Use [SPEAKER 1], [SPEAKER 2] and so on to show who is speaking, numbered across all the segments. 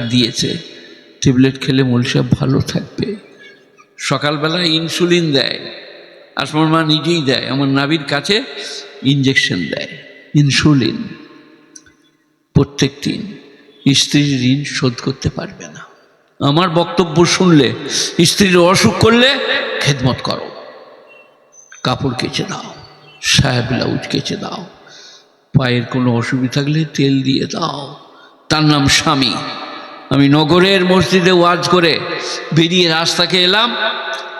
[SPEAKER 1] দিয়েছে। ট্যাবলেট খেলে মলসাব ভালো থাকবে। সকালবেলা ইনসুলিন দেয়। আসমার মা নিজেই দেয়। আমার নাভির কাছে ইঞ্জেকশন দেয়। ইনসুলিন প্রত্যেক দিন স্ত্রীর ঋণ শোধ করতে পারবে না। আমার বক্তব্য শুনলে স্ত্রীর অসুখ করলে খেদমত করো। কাপড় কেচে দাও। সায়া ব্লাউজ কেচে দাও। পায়ের কোনো অসুবিধা থাকলে তেল দিয়ে দাও। তার নাম স্বামী। আমি নগরের মসজিদে ওয়াজ করে বেরিয়ে রাস্তাকে এলাম।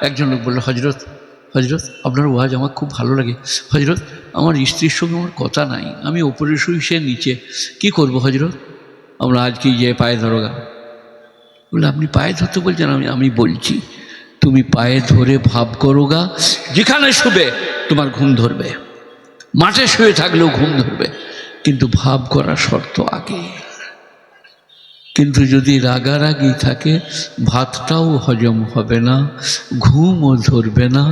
[SPEAKER 1] একজন লোক বলল হজরত হজরত আপনার ওয়াজ আমার খুব ভালো লাগে। হজরত আমার স্ত্রীর সঙ্গে আমার কথা নাই। আমি ওপরে শুই, সে নিচে। কি করব হজরত আমরা আজকেই যে পায়ে ধরোগা বলে আপনি পায়ে ধরতে বলছেন, আমি আমি বলছি, তুমি পায়ে ধরে ভাব করোগা যেখানে শুবে, তোমার ঘুম ধরবে। মাঠে শুয়ে থাকলেও ঘুম ধরবে। কিন্তু ভাব করা শর্ত আগে। কিন্তু যদি রাগারাগি থাকে, ভাতটাও হজম হবে না, ঘুমও ধরবে না,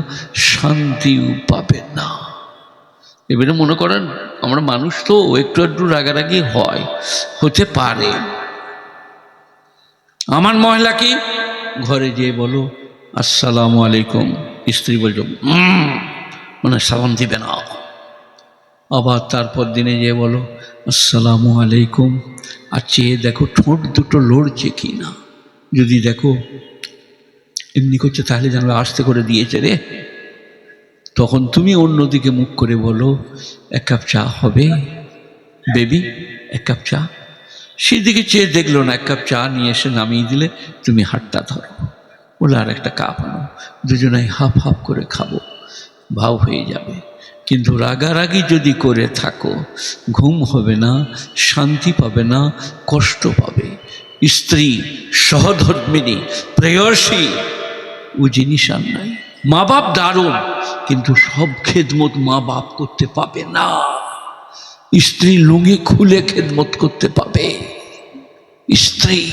[SPEAKER 1] শান্তিও পাবে না। এবারে মনে করেন, আমরা মানুষ তো একটু একটু রাগারাগি হয়, হতে পারে। আমার মহিলা কি? ঘরে যেয়ে বলো, আসসালামু আলাইকুম। স্ত্রী বলছো মানে সালাম দিবে না। আবার তারপর দিনে যেয়ে বলো, আসসালামু আলাইকুম। আর চেয়ে দেখো ঠোঁট দুটো লড়ছে কি না? যদি দেখো এমনি করছে তাহলে জানবে আস্তে করে দিয়েছে রে। তখন তুমি অন্যদিকে মুখ করে বলো, এক কাপ চা হবে? বেবি, এক কাপ চা? সেদিকে চেয়ে দেখল না, এক কাপ চা নিয়ে এসে নামিয়ে দিলে, তুমি হাতটা ধরো। বলে, আর একটা কাপ আনো, দুজনাই হাফ হাফ করে খাব ভাও হয়ে যাবে। কিন্তু রাগারাগি যদি করে থাকো, ঘুম হবে না, শান্তি পাবে না, কষ্ট পাবে। স্ত্রী, সহধর্মিনী, প্রেয়সী, ও জিনিস আর নাই। মা বাপ দারুণ, কিন্তু সব খেদমত মা বাপ করতে পাবে না। স্ত্রী লুঙ্গি খুলে খেদমত করতে পাবে। স্ত্রী,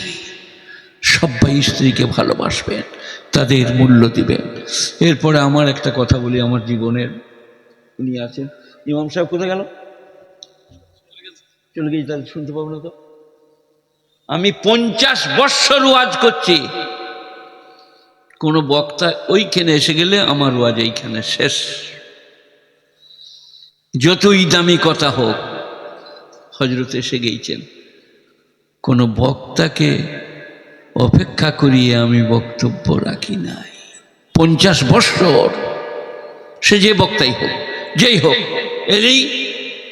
[SPEAKER 1] সবাই স্ত্রীকে ভালোবাসবেন, তাদের মূল্য দিবেন। এরপরে আমার একটা কথা বলি আমার জীবনের। উনি আছেন। ইমাম সাহেব কোথায় গেল? চলে গেছি। তাহলে শুনতে পাবো না তো। আমি পঞ্চাশ বৎসর ওয়াজ করছি। কোনো বক্তা ওইখানে এসে গেলে আমার ওয়াজ এইখানে শেষ। যতই দামি কথা হোক হজরত এসে গেইছেন কোনো বক্তাকে অপেক্ষা করিয়ে আমি বক্তব্য রাখি নাই। পঞ্চাশ বৎসর সে যে বক্তাই হোক। যেই হোক, এলেই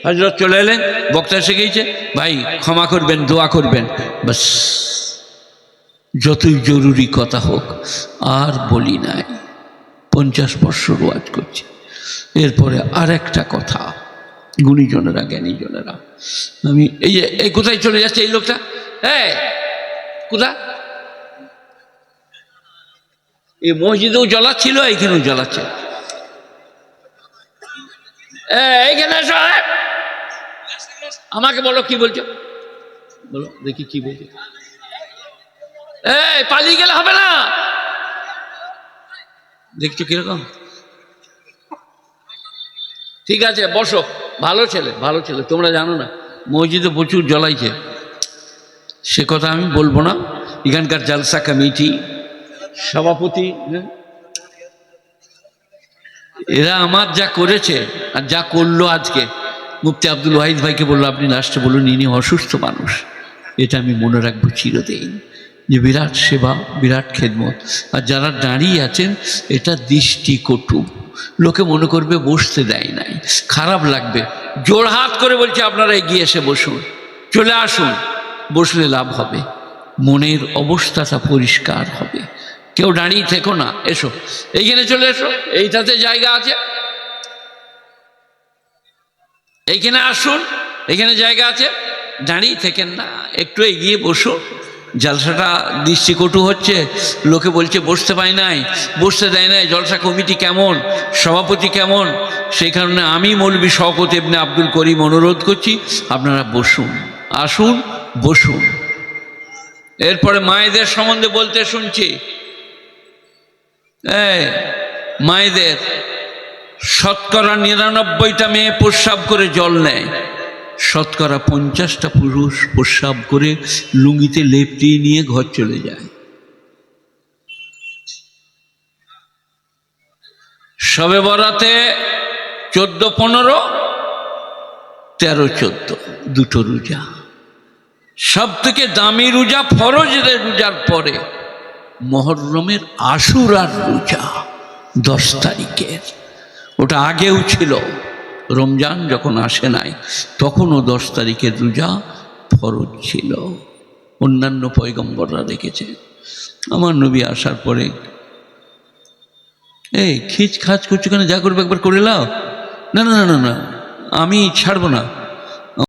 [SPEAKER 1] হজরত চলে এলেন, বক্তা এসে গিয়েছে, ভাই, ক্ষমা করবেন, দোয়া করবেন। বাস, যতই জরুরি কথা হোক, আর বলি নাই। পঞ্চাশ বৎসর ওয়াজ করছে। এরপরে আর একটা কথা, গুণীজনেরা, জ্ঞানীজনেরা। আমি, এই যে, এই কোথায় চলে যাচ্ছে এই লোকটা? হ্যাঁ কোথা এই মসজিদেও জ্বলাচ্ছিল, এইখানেও জ্বলাচ্ছে। এইখানে এ। আমাকে বলো, কি বলছো? বলো, দেখি কি বলছো। এই, পালিয়ে গেলে হবে না। দেখছ কীরকম? ঠিক আছে, বসো। ভালো ছেলে ভালো ছেলে, তোমরা জানো না, মসজিদে প্রচুর জ্বলাইছে। সে কথা আমি বলব না। এখানকার জালসা কমিটি, সভাপতি হ্যাঁ? এরা আমার যা করেছে আর যা করল আজকে, মুফতি আব্দুল ওয়াহিদ ভাইকে বলল, আপনি লাস্টে বলুন, ইনি অসুস্থ মানুষ। এটা আমি মনে রাখব চিরদিন। যে বিরাট সেবা, বিরাট খেদমত। আর যারা দাঁড়িয়ে আছেন, এটা দৃষ্টি কটু লোকে মনে করবে বসতে দেয় নাই। খারাপ লাগবে। জোর হাত করে বলছে, আপনারা এগিয়ে এসে বসুন। চলে আসুন। বসলে লাভ হবে। মনের অবস্থাটা পরিষ্কার হবে। কেউ দাঁড়িয়ে থেকো না, এসো। এইখানে চলে এসো, এইটাতে জায়গা আছে। এইখানে আসুন এখানে জায়গা আছে। দাঁড়িয়ে থেকেন না, একটু এগিয়ে বসুন জলসাটা দৃষ্টিকটু হচ্ছে, লোকে বলছে বসতে পাই নাই, বসতে দেয় নাই, জলসা কমিটি কেমন, সভাপতি কেমন? সেই কারণে আমি মৌলবী শওকত এমনি আব্দুল করিম অনুরোধ করছি, আপনারা বসুন, আসুন, বসুন। এরপরে মায়েদের সম্বন্ধে বলতে শুনছি। মায়েদের শতকরা নিরানব্বইটা মেয়ে প্রস্রাব করে জল নেয়। শতকরা পঞ্চাশটা পুরুষ প্রস্রাব করে লুঙ্গিতে লেপটিয়ে নিয়ে ঘর চলে যায়। সবে বরাতে চোদ্দ পনেরো, তেরো চোদ্দ, দুটো রোজা। সব থেকে দামি রোজা ফরজের রোজার পরে মহরমের আশুরার রোজা দশ তারিখের। ওটা আগেও ছিল। রমজান যখন আসে নাই, তখনও দশ তারিখের রোজা ফরজ ছিল। অন্যান্য পয়গম্বররা রেখেছে আমার নবী আসার পরে, এই খিচ খাচ করছ কেন? যা করবে একবার করে লাও না না না না না, আমি ছাড়বো না।